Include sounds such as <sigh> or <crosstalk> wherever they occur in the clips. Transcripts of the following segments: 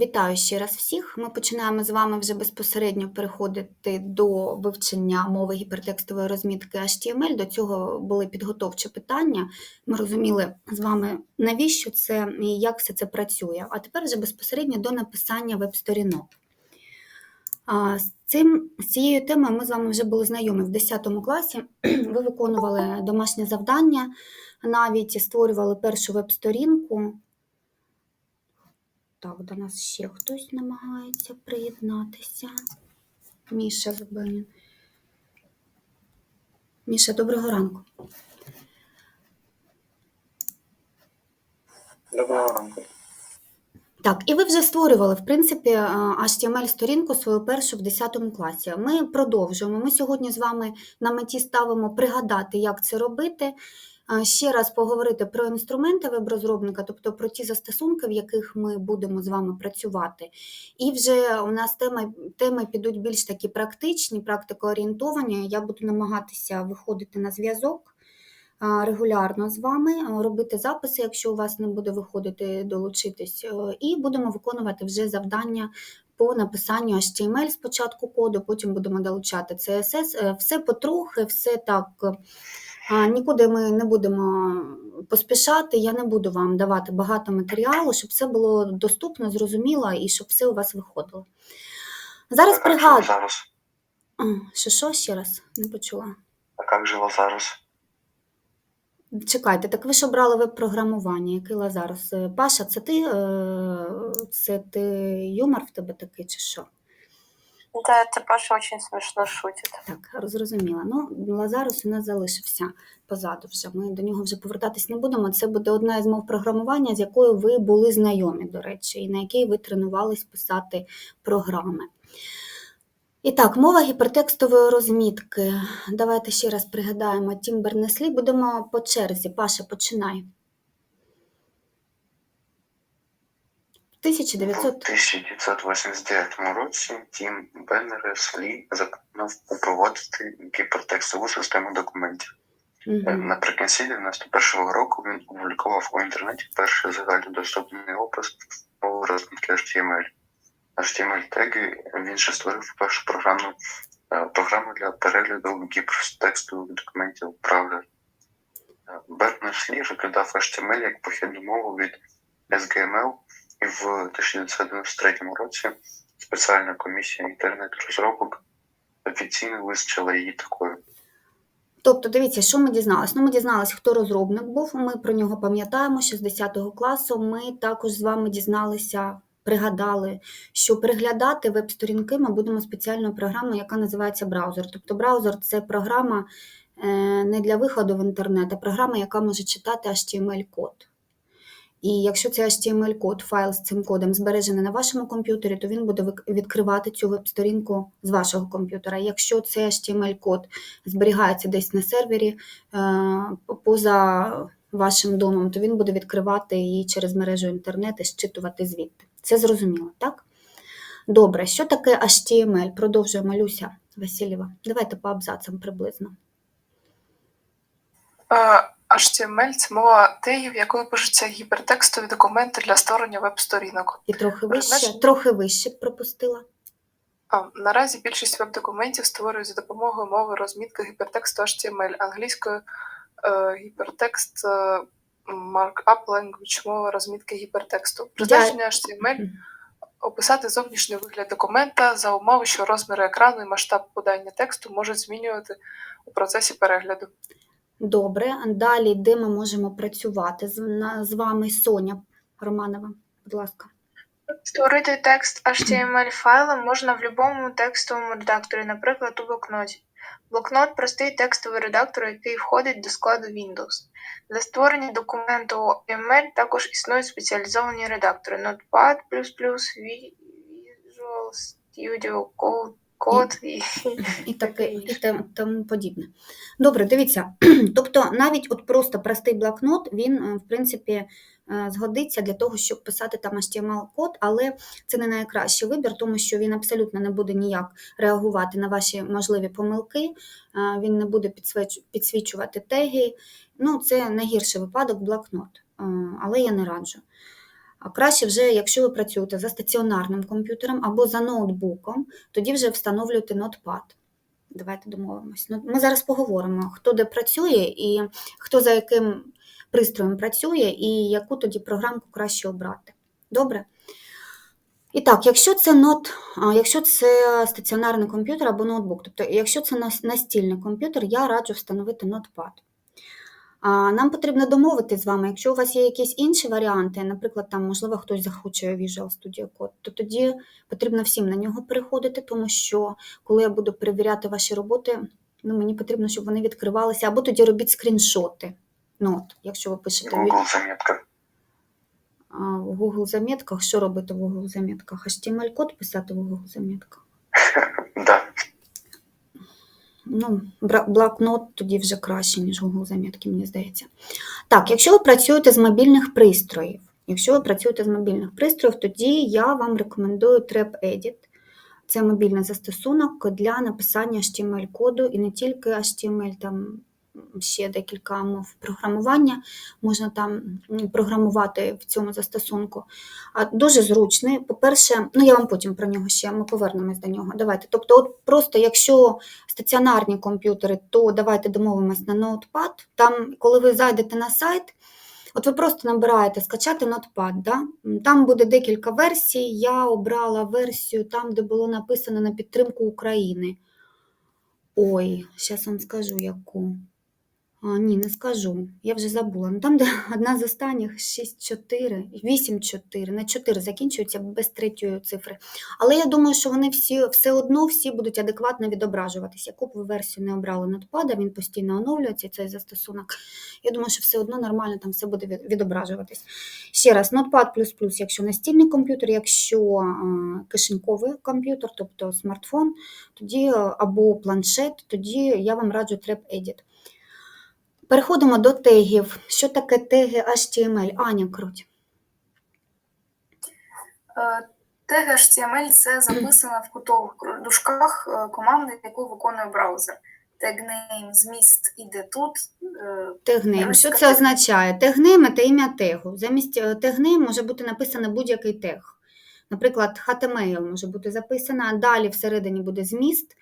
Вітаю ще раз всіх. Ми починаємо з вами вже безпосередньо переходити до вивчення мови гіпертекстової розмітки HTML. До цього були підготовчі питання. Ми розуміли з вами, навіщо це і як все це працює. А тепер вже безпосередньо до написання веб-сторінок. З, цим, з цією темою ми з вами вже були знайомі в 10 класі. <clears throat> Ви виконували домашнє завдання, навіть створювали першу веб-сторінку. Так, до нас ще хтось намагається приєднатися. Міша Зубанін. Міша, доброго ранку. Доброго ранку. Так, і ви вже створювали, в принципі, е, HTML-сторінку свою першу в 10 класі. Ми продовжуємо. Ми сьогодні з вами на меті ставимо пригадати, як це робити. Ще раз поговорити про інструменти веб-розробника, тобто про ті застосунки, в яких ми будемо з вами працювати. І вже у нас теми, теми підуть більш такі практичні, практикоорієнтовані. Я буду намагатися виходити на зв'язок регулярно з вами, робити записи, якщо у вас не буде виходити, долучитись, е, і будемо виконувати вже завдання. По написанню HTML спочатку коду, потім будемо долучати CSS. Е, Все потрохи, все так. е, Нікуди ми не будемо поспішати. Я не буду вам давати багато матеріалу, щоб все було доступно, зрозуміло і щоб все у вас виходило. Зараз пригадую. Що, що ще раз? Не почула. А як же зараз? Чекайте, так ви ж обрали веб-програмування, який. Е, Паша, це ти, е, це ти юмор в тебе такий, чи що? Да, это Паша очень смешно шутит. Так, зрозуміла. Ну, Лазарус у нас залишився позаду вже. Ми до нього вже повертатись не будемо. Це буде одна із мов програмування, з якою ви були знайомі, до речі, і на якій ви тренувались писати програми. І так, мова гіпертекстової розмітки. Давайте ще раз пригадаємо Тім Бернеслі. Будемо по черзі. Паша, починай. У 1989 році Тім Беннерс-Лі запропонував проводити гіпертекстову систему документів. Мгм. Наприкінці 91-го року він опублікував у інтернеті перший загальнодоступний опис розмітки HTML. HTML-теги він ще створив першу програму, е, програму для перегляду гіпертекстових документів Правда. Бернес-Лі викладав HTML як похідну мову від SGML, і в 1993 році спеціальна комісія інтернет-розробок офіційно визначила її такою. Тобто, дивіться, що ми дізналися? Ну, ми дізналися, хто розробник був. Ми про нього пам'ятаємо, що з 10 класу ми також з вами дізналися, пригадали, що переглядати веб-сторінки ми будемо спеціальною програмою, яка називається браузер. Тобто, браузер це програма е, не для виходу в інтернет, а програма, яка може читати HTML-код. І якщо цей HTML-код, файл з цим кодом збережений на вашому комп'ютері, то він буде відкривати цю веб-сторінку з вашого комп'ютера. Якщо цей HTML-код зберігається десь на сервері е, поза вашим домом, то він буде відкривати її через мережу інтернет і зчитувати звідти. Це зрозуміло, так? Добре, що таке HTML? Продовжуємо Люся Васильєва. Давайте по абзацам приблизно. HTML – це мова тегів, якою пишуться гіпертекстові документи для створення веб-сторінок. І трохи вище, трохи вище пропустила. А, Наразі більшість веб-документів створюють за допомогою мови розмітки гіпертексту HTML, англійською е, гіпертекст е, Markup Language, мова розмітки гіпертексту. Призначення HTML – описати зовнішній вигляд документа за умови, що розміри екрану і масштаб подання тексту можуть змінювати у процесі перегляду. Добре, далі де ми можемо працювати з, вами Соня Романова, будь ласка. Створити текст HTML файлом можна в будь-якому текстовому редакторі, наприклад, у блокноті. Блокнот простий текстовий редактор, який входить до складу Windows. Для створення документу HTML також існують спеціалізовані редактори Notepad++, Visual Studio Code, Code і і таке, і те- тому подібне. Добре, дивіться. <clears throat> Тобто, навіть от просто простий блокнот, він, е, в принципі, е, згодиться для того, щоб писати там HTML-код, але це не найкращий вибір, тому що він абсолютно не буде ніяк реагувати на ваші можливі помилки, е, він не буде підсвічувати теги. Ну, це найгірший випадок блокнот, але я не раджу. А краще вже, якщо ви працюєте за стаціонарним комп'ютером або за ноутбуком, тоді вже встановлюйте Notepad. Давайте домовимось. Ну, Ми зараз поговоримо, хто де працює і хто за яким пристроєм працює, і яку тоді програмку краще обрати. Добре? І так, якщо це нот, якщо це стаціонарний комп'ютер або ноутбук, тобто якщо це настільний комп'ютер, я раджу встановити Notepad. А, Нам потрібно домовитись з вами, якщо у вас є якісь інші варіанти, наприклад, там, можливо, хтось захоче Visual Studio Code, то тоді потрібно всім на нього переходити, тому що коли я буду перевіряти ваші роботи, ну, мені потрібно, щоб вони відкривалися, або тоді робіть скріншоти. Ну, от, якщо ви пишете в Google заметка. в Google замітках, що робити в Google замітках? HTML-код писати в Google замітках. <laughs> Ну, блокнот тоді вже краще, ніж Google замітки, мені здається. Так, якщо ви працюєте з мобільних пристроїв, якщо ви працюєте з мобільних пристроїв, тоді я вам рекомендую TrapEdit. Це мобільний застосунок для написання HTML-коду і не тільки HTML, там ще декілька мов програмування можна там програмувати в цьому застосунку. А дуже зручний. По-перше, ну я вам потім про нього ще ми повернемось до нього. Давайте. Тобто, от просто якщо стаціонарні комп'ютери, то давайте домовимось на Notepad. Там, коли ви зайдете на сайт, от ви просто набираєте скачати Notepad. Да? Там буде декілька версій. Я обрала версію там, де було написано на підтримку України. Ой, зараз вам скажу яку. А, ні, не скажу. Я вже забула. Ну, там, де <laughs> одна з останніх 6-4, 8-4, на 4 закінчується без третьої цифри. Але я думаю, що вони всі все одно всі будуть адекватно відображуватися. Яку б ви версію не обрали Notepad, він постійно оновлюється, цей застосунок. Я думаю, що все одно нормально там все буде відображуватись. Ще раз, Notepad++, якщо настільний комп'ютер, якщо кишеньковий комп'ютер, тобто смартфон, тоді або планшет, тоді я вам раджу TrapEdit. Переходимо до тегів. Що таке теги HTML? Аня круть. Е, Тег HTML – це записана в кутових дужках е, команда, яку виконує браузер. Тегнейм, зміст іде тут. Тегнейм. Що це означає? Тегнейм – це ім'я тегу. Замість тегнейм може бути написано будь-який тег. Наприклад, HTML може бути записано, а далі всередині буде зміст,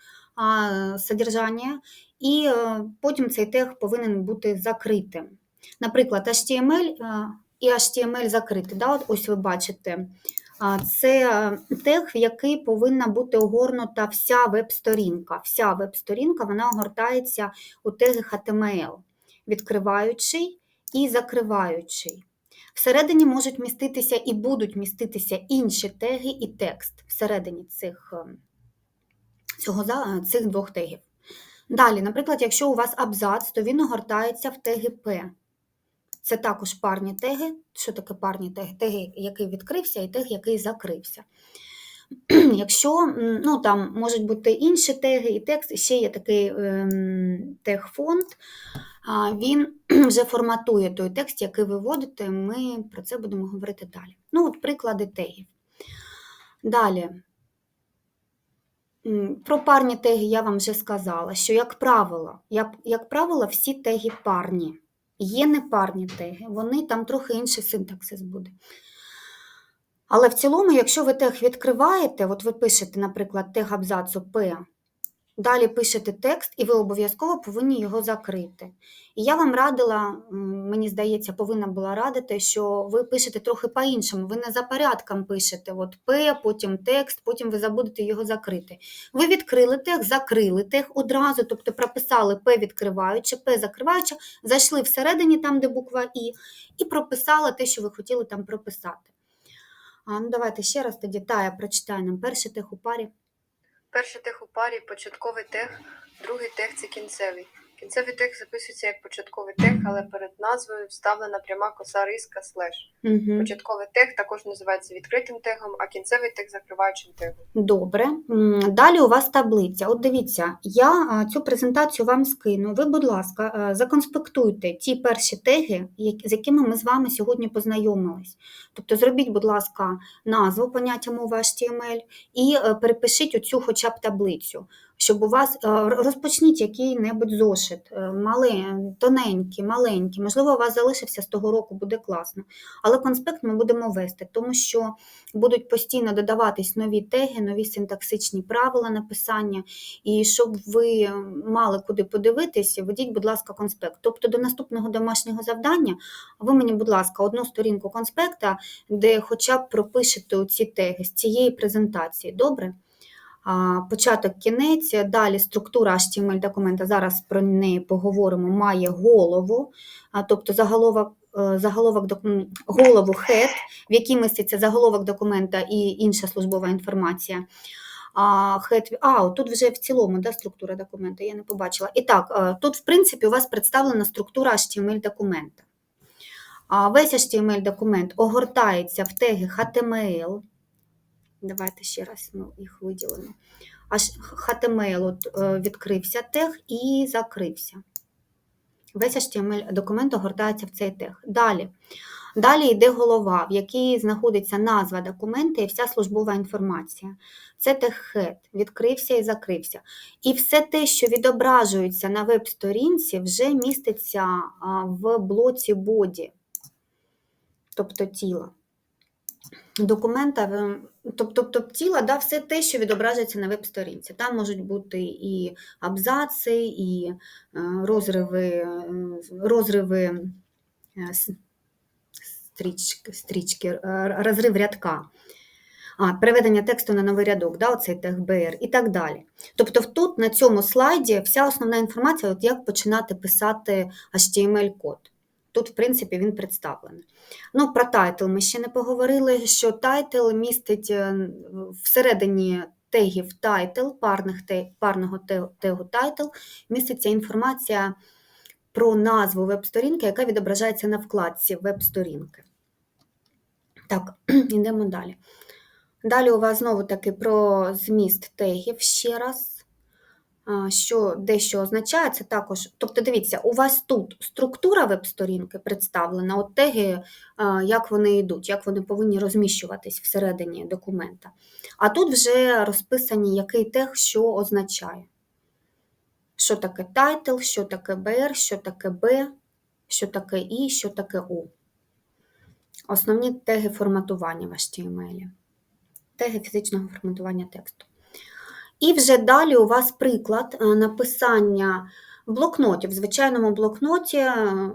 содержання, і е, потім цей тег повинен бути закритим. Наприклад, HTML е, і HTML закритий. Да? Ось ви бачите. Це е, тег, в який повинна бути огорнута вся веб-сторінка. Вся веб-сторінка вона огортається у теги HTML, відкриваючий і закриваючий. Всередині можуть міститися і будуть міститися інші теги і текст всередині цих, цього, цих двох тегів. Далі, наприклад, якщо у вас абзац, то він огортається в теги P. Це також парні теги. Що таке парні теги? Теги, який відкрився, і тег, який закрився. <clears throat> Якщо ну, там можуть бути інші теги і текст, ще є такий ем, тег-фонд, він <clears throat> вже форматує той текст, який ви вводите. Ми про це будемо говорити далі. Ну, от приклади тегів. Далі. Про парні теги я вам вже сказала, що, як правило, як, як правило, всі теги парні. Є непарні теги, вони там трохи інший синтаксис буде. Але в цілому, якщо ви тег відкриваєте, от ви пишете, наприклад, тег абзацу P, далі пишете текст, і ви обов'язково повинні його закрити. І я вам радила, мені здається, повинна була радити, що ви пишете трохи по-іншому. Ви не за порядком пишете от P, потім текст, потім ви забудете його закрити. Ви відкрили тег, закрили тег одразу, тобто прописали P відкриваючи, P закриваючи, зайшли всередині, там, де буква І, і прописали те, що ви хотіли там прописати. А, ну, давайте ще раз тоді Тая прочитає нам перший тег у парі. Перший тех у парі початковий тех, другий тех це кінцевий. Кінцевий тег записується як початковий тег, але перед назвою вставлена пряма коса риска слеш. Угу. Початковий тег також називається відкритим тегом, а кінцевий тег закриваючим тегом. Добре. Далі у вас таблиця. От дивіться, я цю презентацію вам скину. Ви, будь ласка, законспектуйте ті перші теги, з якими ми з вами сьогодні познайомились. Тобто зробіть, будь ласка, назву поняття мови HTML і е, перепишіть оцю хоча б таблицю. Щоб у вас е, розпочніть який-небудь зошит, е, малий, тоненький, маленький. Можливо, у вас залишився з того року, буде класно. Але конспект ми будемо вести, тому що будуть постійно додаватись нові теги, нові синтаксичні правила написання. І щоб ви мали куди подивитись, ведіть, будь ласка, конспект. Тобто до наступного домашнього завдання ви мені, будь ласка, одну сторінку конспекта, де хоча б пропишете ці теги з цієї презентації. Добре? Початок, кінець, далі структура HTML документа, зараз про неї поговоримо, має голову, тобто заголовок, е, заголовок голову head, в якій міститься заголовок документа і інша службова інформація. А, head, а тут вже в цілому да, структура документа, я не побачила. І так, е, тут, в принципі, у вас представлена структура HTML документа. А Весь HTML документ огортається в теги HTML. Давайте ще раз ну, їх виділимо. Аж HTML от, е, відкрився тег і закрився. Весь HTML документ огортається в цей тег. Далі. Далі йде голова, в якій знаходиться назва документа і вся службова інформація. Це тег head, відкрився і закрився. І все те, що відображується на веб-сторінці, вже міститься в блоці body, тобто тіла документа, е, тобто, тобто тіла, да, все те, що відображується на веб-сторінці. Там можуть бути і абзаци, і е, розриви, е, розриви стрічки, стрічки, розрив рядка. А, переведення тексту на новий рядок, да, оцей тег і так далі. Тобто тут на цьому слайді вся основна інформація, от як починати писати HTML-код. Тут, в принципі, він представлений. Ну, про тайтл ми ще не поговорили, що тайтл містить е, всередині тегів тайтл, парних парного тегу тайтл, міститься інформація про назву веб-сторінки, яка відображається на вкладці веб-сторінки. Так, <clears throat> йдемо далі. Далі у вас знову таки про зміст тегів ще раз. Що дещо означає, це також. Тобто, дивіться, у вас тут структура веб-сторінки представлена, от теги, як вони йдуть, як вони повинні розміщуватись всередині документа. А тут вже розписані, який тег що означає. Що таке title, що таке BR, що таке B, що таке I, що таке U. Основні теги форматування в HTML. Теги фізичного форматування тексту. І вже далі у вас приклад е, написання в блокноті, в звичайному блокноті е,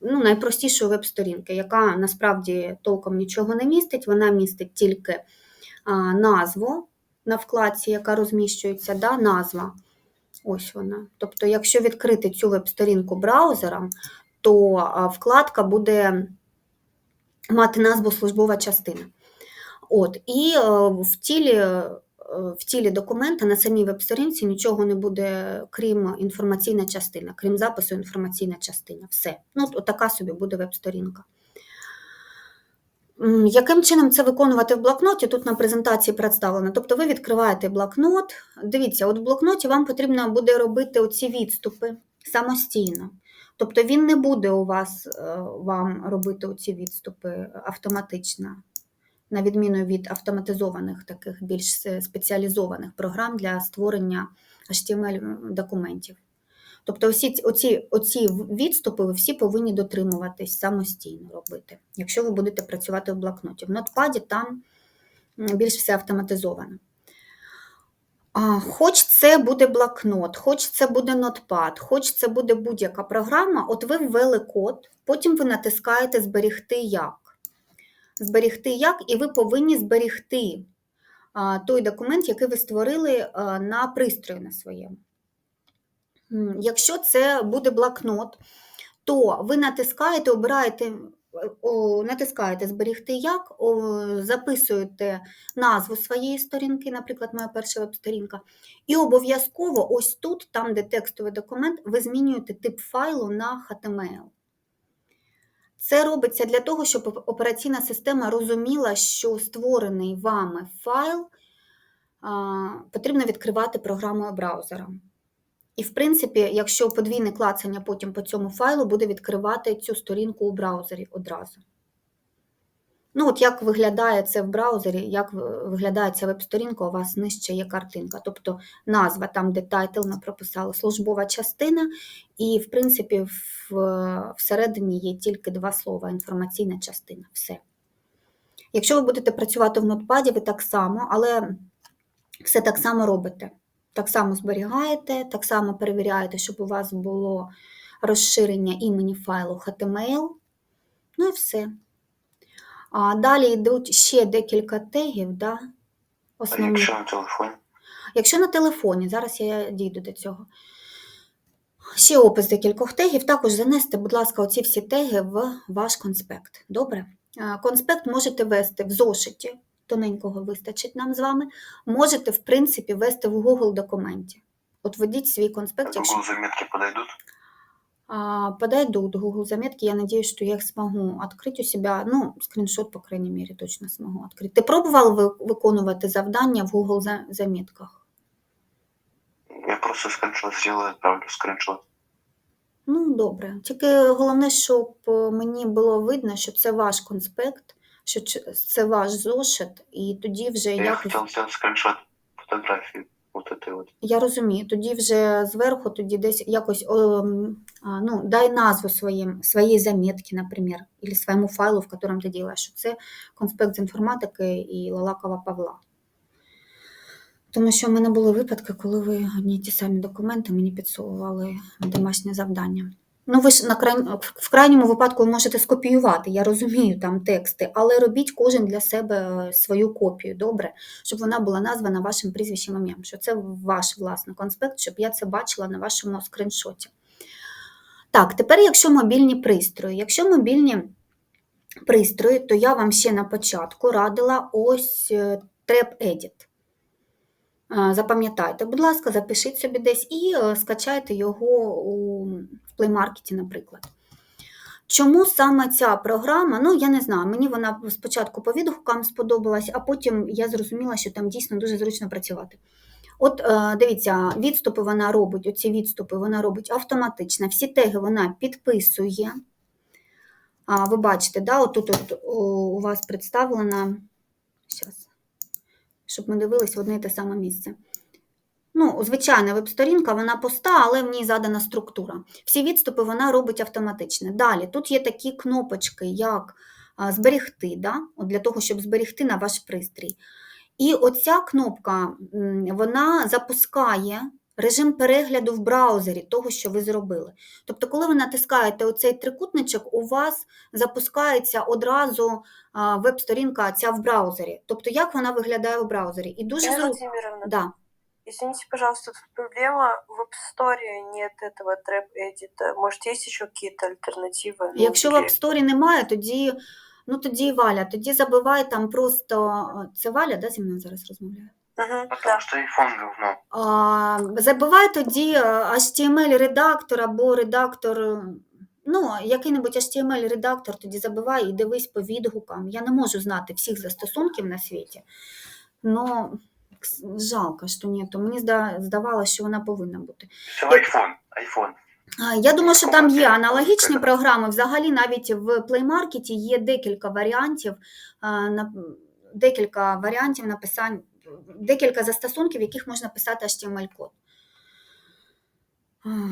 ну, найпростішої веб-сторінки, яка насправді толком нічого не містить, вона містить тільки а, назву на вкладці, яка розміщується, да, назва. Ось вона. Тобто, якщо відкрити цю веб-сторінку браузером, то вкладка буде мати назву службова частина. От, і е, в тілі, е, в тілі документа на самій веб-сторінці нічого не буде, крім інформаційна частина, крім запису інформаційна частина. Все. Ну, от така собі буде веб-сторінка. Яким чином це виконувати в блокноті? Тут на презентації представлено. Тобто ви відкриваєте блокнот. Дивіться, от в блокноті вам потрібно буде робити оці відступи самостійно. Тобто він не буде у вас е, вам робити оці відступи автоматично на відміну від автоматизованих таких більш спеціалізованих програм для створення HTML-документів. Тобто всі оці, оці відступи ви всі повинні дотримуватись самостійно робити, якщо ви будете працювати в блокноті. В нотпаді там більш все автоматизовано. Хоч це буде блокнот, хоч це буде нотпад, хоч це буде будь-яка програма, от ви ввели код, потім ви натискаєте Зберігти як зберігти як, і ви повинні зберігти той документ, який ви створили на пристрої на своєму. Якщо це буде блокнот, то ви натискаєте, обираєте, натискаєте Зберігти як, записуєте назву своєї сторінки, наприклад, моя перша веб-сторінка, і обов'язково ось тут, там, де текстовий документ, ви змінюєте тип файлу на HTML. Це робиться для того, щоб операційна система розуміла, що створений вами файл потрібно відкривати програмою браузера. І, в принципі, якщо подвійне клацання потім по цьому файлу буде відкривати цю сторінку у браузері одразу. Ну, от як виглядає це в браузері, як виглядає ця веб-сторінка, у вас нижче є картинка. Тобто назва, там, де тайтл ми прописали, службова частина, і, в принципі, в, всередині є тільки два слова інформаційна частина. Все. Якщо ви будете працювати в нотпаді, ви так само, але все так само робите. Так само зберігаєте, так само перевіряєте, щоб у вас було розширення імені файлу HTML. Ну і все. А далі йдуть ще декілька тегів, да, А основних. якщо на телефоні? Якщо на телефоні, зараз я дійду до цього. Ще опис декількох тегів. Також занести, будь ласка, оці всі теги в ваш конспект. Добре? Конспект можете вести в зошиті, тоненького вистачить нам з вами. Можете, в принципі, вести в Google документі. От введіть свій конспект, якщо Google заметки подойдут? Подойдут Google заметки. Я надеюсь, что я их смогу открыть у себя. Ну, скріншот, по крайней мере, точно смогу открыть. Ти пробував ви- виконувати завдання в Google за- заметках? Я просто скриншот сделаю, отправлю скриншот. Ну, добре. Тільки головне, щоб е, мені було видно, що це ваш конспект, що це ваш зошит, і тоді вже Я якось... хотел сделать скриншот фотографии от, вот. Я розумію, тоді вже зверху, тоді десь якось о, м, ну, дай назву своїм, своїй заметки, наприклад, або своєму файлу, в якому ти робиш, що це конспект з інформатики і Лалакова Павла. Тому що в мене були випадки, коли ви одні ті самі документи мені підсовували домашнє завдання. Ну, ви ж на край... в крайньому випадку ви можете скопіювати, я розумію там тексти, але робіть кожен для себе е, свою копію, добре? щоб вона була названа вашим прізвищем ім'ям, що це ваш власний конспект, щоб я це бачила на вашому скріншоті. Так, тепер, якщо мобільні пристрої. Якщо мобільні пристрої, то я вам ще на початку радила ось е, Trap Edit. Запам'ятайте, будь ласка, запишіть собі десь і е, скачайте його у Market, наприклад. Чому саме ця програма? Ну, я не знаю, мені вона спочатку по відгукам сподобалась, а потім я зрозуміла, що там дійсно дуже зручно працювати. От е, дивіться, відступи вона робить, оці відступи вона робить автоматично, всі теги вона підписує. Ви бачите, да, отут от, у вас представлена, щас, щоб ми дивились в одне і те саме місце. Ну, звичайна веб-сторінка, вона пуста, але в ній задана структура. Всі відступи вона робить автоматично. Далі, тут є такі кнопочки, як зберегти, да? От для того, щоб зберегти на ваш пристрій. І оця кнопка, вона запускає режим перегляду в браузері того, що ви зробили. Тобто, коли ви натискаєте оцей трикутничок, у вас запускається одразу веб-сторінка ця в браузері. Тобто, як вона виглядає в браузері. І дуже Ирина зручно. Владимировна, Да. извините, пожалуйста, тут проблема. В App Store нет этого трэп эдита. Может, есть еще какие-то альтернативы? Ну, Якщо в или- App Store немає, тоді, ну, тоді Валя, тоді забивай там просто. Це Валя, да, зі мною зараз розмовляє? Мгм, Потому да. что iPhone говно. А, забивай тоді е, HTML-редактор або редактор, е, ну, який-небудь HTML-редактор, тоді забивай і дивись по відгукам. Я не можу знати всіх застосунків на світі. Ну, жалко, що ні. То мені зда- здавалося, що вона повинна бути. Як- iPhone, iPhone. Я думаю, що там є аналогічні програми. Взагалі, навіть в Play Market є декілька варіантів, декілька варіантів написань, декілька застосунків, в яких можна писати HTML-код.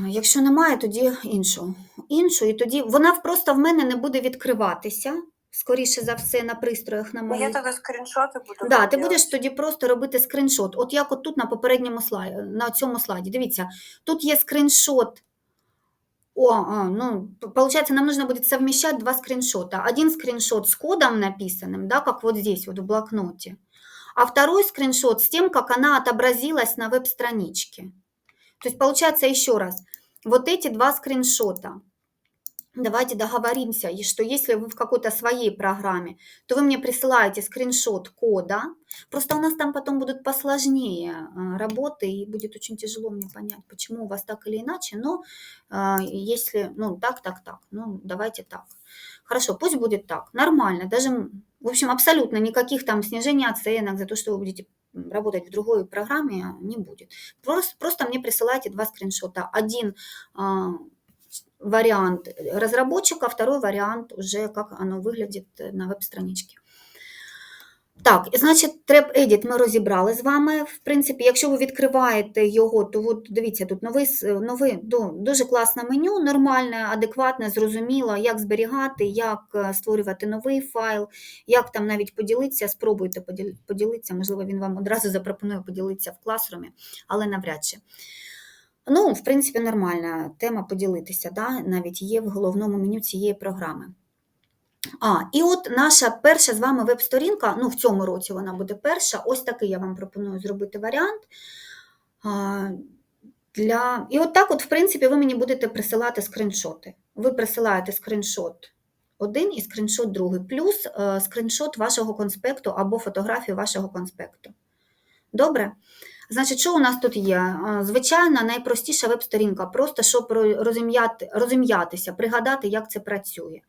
Якщо немає, тоді іншу. Іншу, і тоді вона просто в мене не буде відкриватися, скоріше за все, на пристроях на Ну, я моїх. тогда скриншоты буду Да, ти будеш тоді просто робити скріншот. От як от тут на попередньому слайді, на цьому слайді. Дивіться, тут є скріншот. О, а, ну, получается, нам нужно будет совмещать два скриншота. Один скриншот с кодом написанным, да, как вот здесь, вот в блокноте, а второй скриншот с тем, как она отобразилась на веб-страничке. То есть, получается, еще раз, вот эти два скриншота. Давайте договоримся, что если вы в какой-то своей программе, то вы мне присылаете скриншот кода. Просто у нас там потом будут посложнее а, работы, и будет очень тяжело мне понять, почему у вас так или иначе. Но а, если, ну, так, так, так, ну, давайте так. Хорошо, пусть будет так, нормально. Даже, в общем, абсолютно никаких там снижений оценок за то, что вы будете работать в другой программе, не будет. Просто, просто мне присылайте два скриншота. Один а, вариант разработчика, второй вариант уже как оно выглядит на веб-страничке. Так, значить, треп Edit ми розібрали з вами. В принципі, якщо ви відкриваєте його, то от дивіться, тут новий, новий дуже класне меню, нормальне, адекватне, зрозуміло, як зберігати, як е, створювати новий файл, як там навіть поділитися, спробуйте поділитися, можливо, він вам одразу запропонує поділитися в класрумі, але навряд чи. Ну, в принципі, нормальна тема поділитися, да? навіть є в головному меню цієї програми. А, і от наша перша з вами веб-сторінка, ну в цьому році вона буде перша. Ось такий я вам пропоную зробити варіант. А, для... І от так, от, в принципі, ви мені будете присилати скріншоти. Ви присилаєте скріншот один і скріншот другий, плюс е, скріншот вашого конспекту або фотографію вашого конспекту. Добре? Значить, що у нас тут є? Е, Звичайна, найпростіша веб-сторінка, просто щоб ро- розім'яти, розім'ятися, пригадати, як це працює.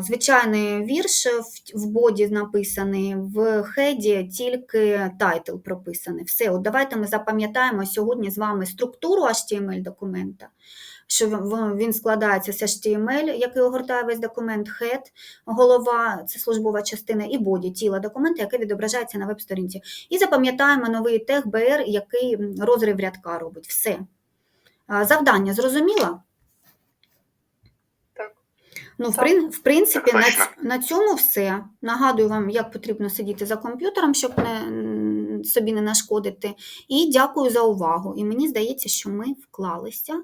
Звичайний вірш в- боді написаний, в хеді тільки тайтл прописаний. Все, от давайте ми запам'ятаємо сьогодні з вами структуру HTML документа, що він складається з HTML, який огортає весь документ, head, голова, це службова частина, і боді, тіло документа, яке відображається на веб-сторінці. І запам'ятаємо новий тег BR, який розрив рядка робить. Все. Завдання зрозуміло? Ну, в, прин, в принципі, на, на цьому все. Нагадую вам, як потрібно сидіти за комп'ютером, щоб не, собі не нашкодити. І дякую за увагу. І мені здається, що ми вклалися